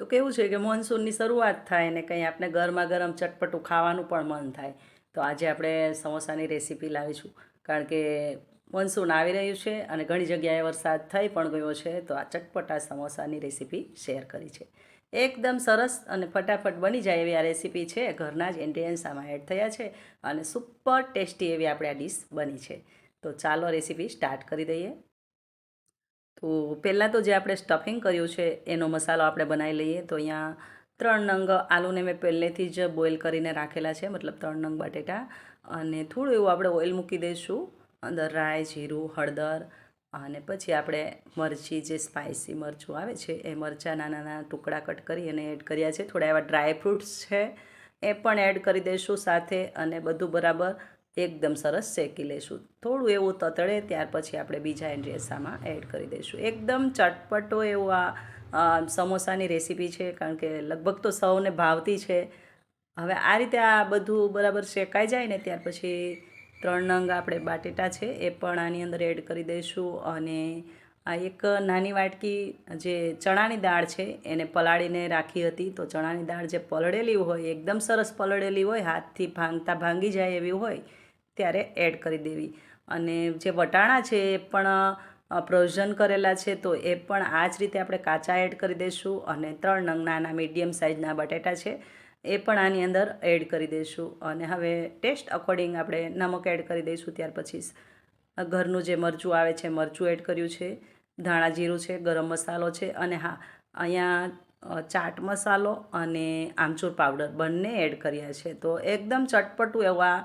તો કેવું છે કે મોન્સૂનની શરૂઆત થાય ને કંઈ આપણે ગરમા ગરમ ચટપટું ખાવાનું પણ મન થાય. તો આજે આપણે સમોસાની રેસીપી લાવીશું. કારણ કે મોન્સૂન આવી રહ્યું છે અને ઘણી જગ્યાએ વરસાદ થઈ પણ ગયો છે, તો આ ચટપટા સમોસાની રેસીપી શેર કરી છે. એકદમ સરસ અને ફટાફટ બની જાય એવી આ રેસીપી છે. ઘરના જ ઇન્ગ્રીડિયન્ટ્સ આમાં એડ થયા છે અને સુપર ટેસ્ટી એવી આપણે આ ડીશ બની છે. તો ચાલો રેસીપી સ્ટાર્ટ કરી દઈએ. તો પહેલાં તો જે આપણે સ્ટફિંગ કર્યું છે, એનો મસાલો આપણે બનાવી લઈએ. તો અહીંયા ત્રણ નંગ આલુને મેં પહેલેથી જ બોઇલ કરીને રાખેલા છે, મતલબ ત્રણ નંગ બટેટા. અને થોડું એવું આપણે ઓઇલ મૂકી દઈશું. અંદર રાઈ, જીરું, હળદર અને પછી આપણે મરચી, જે સ્પાઇસી મરચું આવે છે, એ મરચાં નાના નાના ટુકડા કટ કરી અને એડ કર્યા છે. થોડા એવા ડ્રાય ફ્રૂટ્સ છે, એ પણ એડ કરી દઈશું સાથે અને બધું બરાબર એકદમ સરસ શેકી લઈશું થોડું એવું તતળે ત્યાર પછી આપણે બીજા એન્ડ્રેસામાં એડ કરી દઈશું. એકદમ ચટપટો એવો આ સમોસાની રેસીપી છે, કારણ કે લગભગ તો સૌને ભાવતી છે. હવે આ રીતે આ બધું બરાબર શેકાઈ જાય ને, ત્યાર પછી ત્રણ નંગ આપણે બાટેટા છે, એ પણ આની અંદર એડ કરી દઈશું. અને આ એક નાની વાટકી જે ચણાની દાળ છે, એને પલાળીને રાખી હતી. તો ચણાની દાળ જે પલળેલી હોય, એકદમ સરસ પલળેલી હોય, હાથથી ભાંગતા ભાંગી જાય એવી હોય ત્યારે એડ કરી દેવી. અને જે વટાણા છે એ પણ પ્રોઝન કરેલા છે, તો એ પણ આ જ રીતે આપણે કાચા એડ કરી દઈશું અને ત્રણ નંગ નાના મીડિયમ સાઇઝના બટેટા છે એ પણ આની અંદર એડ કરી દઈશું. અને હવે ટેસ્ટ અકોર્ડિંગ આપણે નમક એડ કરી દઈશું ત્યાર પછી ઘરનું જે મરચું આવે છે, મરચું એડ કર્યું છે, ધાણા જીરું છે, ગરમ મસાલો છે અને હા, અહીંયા ચાટ મસાલો અને આમચૂર પાવડર બંને એડ કર્યા છે. તો એકદમ ચટપટું એવા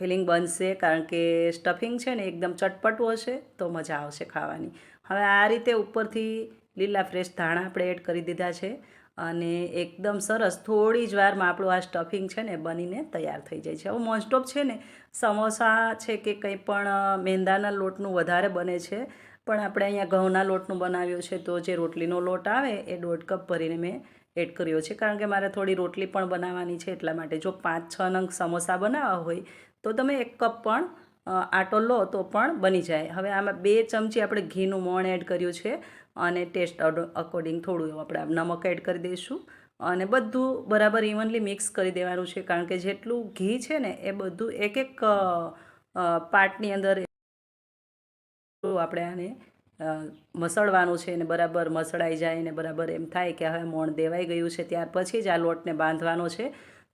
ફિલિંગ બનશે કારણ કે સ્ટફિંગ છે ને એકદમ ચટપટું હશે તો મજા આવશે ખાવાની. હવે આ રીતે ઉપરથી લીલા ફ્રેશ ધાણા આપણે એડ કરી દીધા છે અને એકદમ સરસ થોડી જ વારમાં આપણું આ સ્ટફિંગ છે ને બનીને તૈયાર થઈ જાય છે. હવે મોસ્ટ ઓફ છે ને સમોસા છે કે કંઈ પણ મેંદાના લોટનું વધારે બને છે, પણ આપણે અહીંયા ઘઉંના લોટનું બનાવ્યું છે તો જે રોટલીનો લોટ આવે એ દોઢ કપ ભરીને મેં એડ કર્યો છે. કારણ કે મારે થોડી રોટલી પણ બનાવવાની છે એટલા માટે. જો પાંચ, છ નંગ સમોસા બનાવવા હોય, તો તમે એક કપ પણ આટો લો તો પણ બની જાય. હવે આમાં બે ચમચી આપણે ઘીનું મોણ એડ કર્યું છે અને ટેસ્ટ અકોર્ડિંગ થોડું આપણે નમક એડ કરી દઈશું. અને બધું બરાબર ઇવનલી મિક્સ કરી દેવાનું છે. કારણ કે જેટલું ઘી છે ને, એ બધું એક એક પાર્ટની અંદર આપણે આને મસળવાનું છે ને બરાબર મસળાઈ જાય ને બરાબર એમ થાય કે હવે મોણ દેવાઈ ગયું છે, ત્યાર પછી જ આ લોટને બાંધવાનો છે.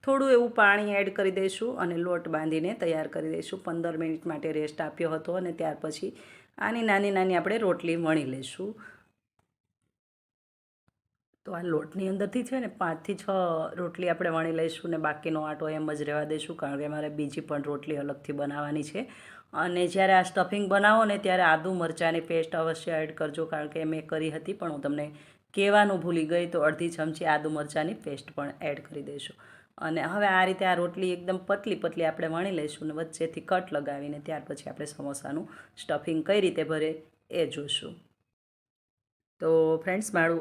થોડું એવું પાણી એડ કરી દઈશું અને લોટ બાંધીને તૈયાર કરી દઈશું. પંદર મિનિટ માટે રેસ્ટ આપ્યો હતો અને ત્યાર પછી આની નાની નાની આપણે રોટલી વણી લઈશું. તો આ લોટની અંદરથી છે ને પાંચથી છ રોટલી આપણે વણી લઈશું ને બાકીનો આટો એમ જ રહેવા દઈશું, કારણ કે મારે બીજી પણ રોટલી અલગથી બનાવવાની છે. અને જ્યારે આ સ્ટફિંગ બનાવો ને ત્યારે આદુ મરચાંની પેસ્ટ અવશ્ય એડ કરજો, કારણ કે મેં કરી હતી, પણ હું તમને કહેવાનું ભૂલી ગઈ, તો અડધી ચમચી આદુ, મરચાંની પેસ્ટ પણ એડ કરી દઈશું. અને હવે આ રીતે આ રોટલી એકદમ પતલી પતલી આપણે વણી લઈશું અને વચ્ચેથી કટ લગાવીને ત્યાર પછી આપણે સમોસાનું સ્ટફિંગ કઈ રીતે ભરે એ જોઈશું તો ફ્રેન્ડ્સ મારું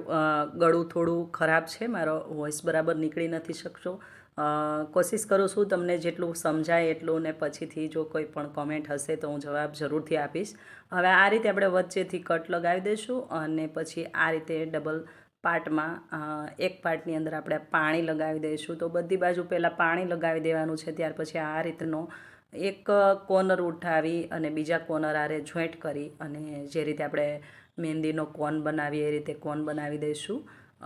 ગળું થોડું ખરાબ છે, મારો વોઇસ બરાબર નીકળી નથી શકશો કોશિશ કરું છું તમને જેટલું સમજાય એટલું ને પછીથી જો કોઈ પણ કોમેન્ટ હશે તો હું જવાબ જરૂરથી આપીશ. હવે આ રીતે આપણે વચ્ચેથી કટ લગાવી દઈશું અને પછી આ રીતે ડબલ પાર્ટમાં એક પાર્ટની અંદર આપણે પાણી લગાવી દઈશું. તો બધી બાજુ પહેલાં પાણી લગાવી દેવાનું છે, ત્યાર પછી આ રીતનો એક કોર્નર ઉઠાવી અને બીજા કોર્નર આરે જોઈન્ટ કરી અને જે રીતે આપણે મહેંદીનો કોન બનાવીએ એ રીતે કોન બનાવી દઈશું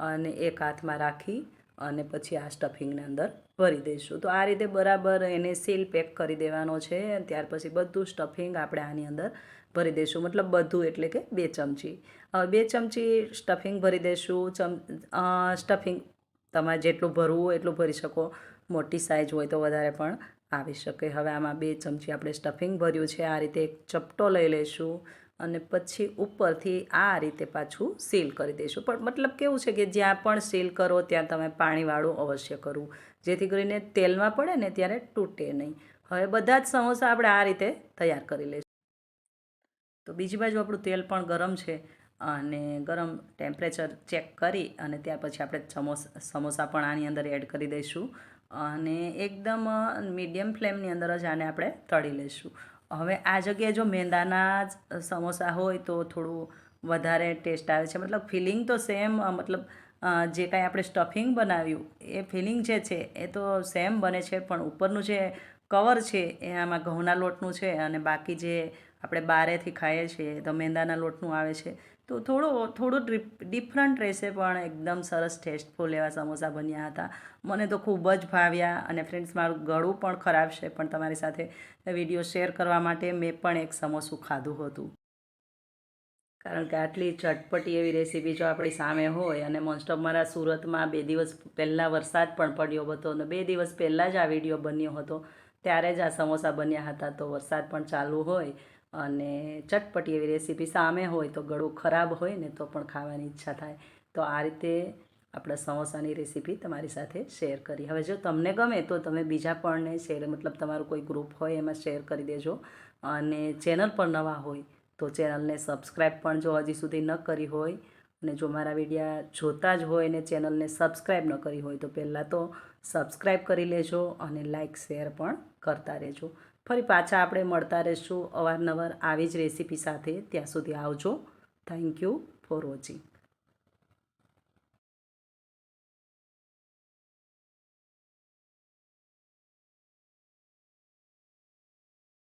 અને એક હાથમાં રાખી અને પછી આ સ્ટફિંગને અંદર ભરી દઈશું. તો આ રીતે બરાબર એને સીલ પેક કરી દેવાનો છે. ત્યાર પછી બધું સ્ટફિંગ આપણે આની અંદર ભરી દઈશું. મતલબ બધું એટલે કે બે ચમચી. બે ચમચી સ્ટફિંગ ભરી દઈશું. ચમ સ્ટફિંગ તમારે જેટલું ભરવું એટલું ભરી શકો. મોટી સાઇઝ હોય તો વધારે પણ આવી શકે. હવે આમાં બે ચમચી આપણે સ્ટફિંગ ભર્યું છે. આ રીતે એક ચપટો લઈ લઈશું. અને પછી ઉપરથી આ રીતે પાછું સીલ કરી દઈશું પણ મતલબ કેવું છે કે જ્યાં પણ સીલ કરો, ત્યાં તમે પાણીવાળું અવશ્ય કરવું જેથી કરીને તેલમાં પડે ને ત્યારે તૂટે નહીં. હવે બધા જ સમોસા આપણે આ રીતે તૈયાર કરી લઈશું. તો બીજી બાજુ આપણું તેલ પણ ગરમ છે અને ગરમ ટેમ્પરેચર ચેક કરી અને ત્યાર પછી આપણે સમોસ સમોસા પણ આની અંદર એડ કરી દઈશું. અને એકદમ મીડિયમ ફ્લેમની અંદર જ આને આપણે તળી લઈશું. હવે આ જગ્યાએ જો મેંદાના જ સમોસા હોય તો થોડું વધારે ટેસ્ટ આવે છે. મતલબ ફિલિંગ તો સેમ મતલબ જે કાંઈ આપણે સ્ટફિંગ બનાવ્યું એ ફિલિંગ જે છે એ તો સેમ બને છે, પણ ઉપરનું જે કવર છે એ આમાં ઘઉંના લોટનું છે અને બાકી જે આપણે બારેથી ખાઈએ છીએ, તો મેંદાના લોટનું આવે છે. તો થોડો, થોડું ડિફરન્ટ રહેશે પણ એકદમ સરસ ટેસ્ટફુલ એવા સમોસા બન્યા હતા. મને તો ખૂબ જ ભાવ્યા અને ફ્રેન્ડ્સ, મારું ગળું પણ ખરાબ છે, પણ તમારી સાથે વીડિયો શેર કરવા માટે મેં પણ એક સમોસું ખાધું હતું. કારણ કે આટલી ચટપટી એવી રેસીપી જો આપણી સામે હોય અને મોસ્ટ ઓફ મારા સુરતમાં બે દિવસ પહેલાં વરસાદ પણ પડ્યો હતો અને બે દિવસ પહેલાં જ આ વીડિયો બન્યો હતો, ત્યારે જ આ સમોસા બન્યા હતા. તો વરસાદ પણ ચાલુ હોય અને ચટપટી એવી રેસીપી સામે હોય તો ગળું ખરાબ હોય ને તો પણ ખાવાની ઈચ્છા થાય. તો આ રીતે આપણા સમોસાની રેસીપી તમારી સાથે શેર કરી. હવે જો તમને ગમે તો તમે બીજા પણને શેર, મતલબ તમારું કોઈ ગ્રુપ હોય એમાં શેર કરી દેજો. અને ચેનલ પર નવા હોય તો ચેનલને સબસ્ક્રાઈબ પણ જો હજી સુધી ન કરી હોય અને જો મારા વિડીયા જોતા જ હોય ને ચેનલને સબસ્ક્રાઈબ ન કરી હોય તો પહેલાં તો સબસ્ક્રાઈબ કરી લેજો અને લાઇક, શેર પણ કરતા રહેજો. ફરી પાછા આપણે મળતા રહીશું અવારનવાર આવી જ રેસીપી સાથે ત્યાં સુધી આવજો. Thank you for watching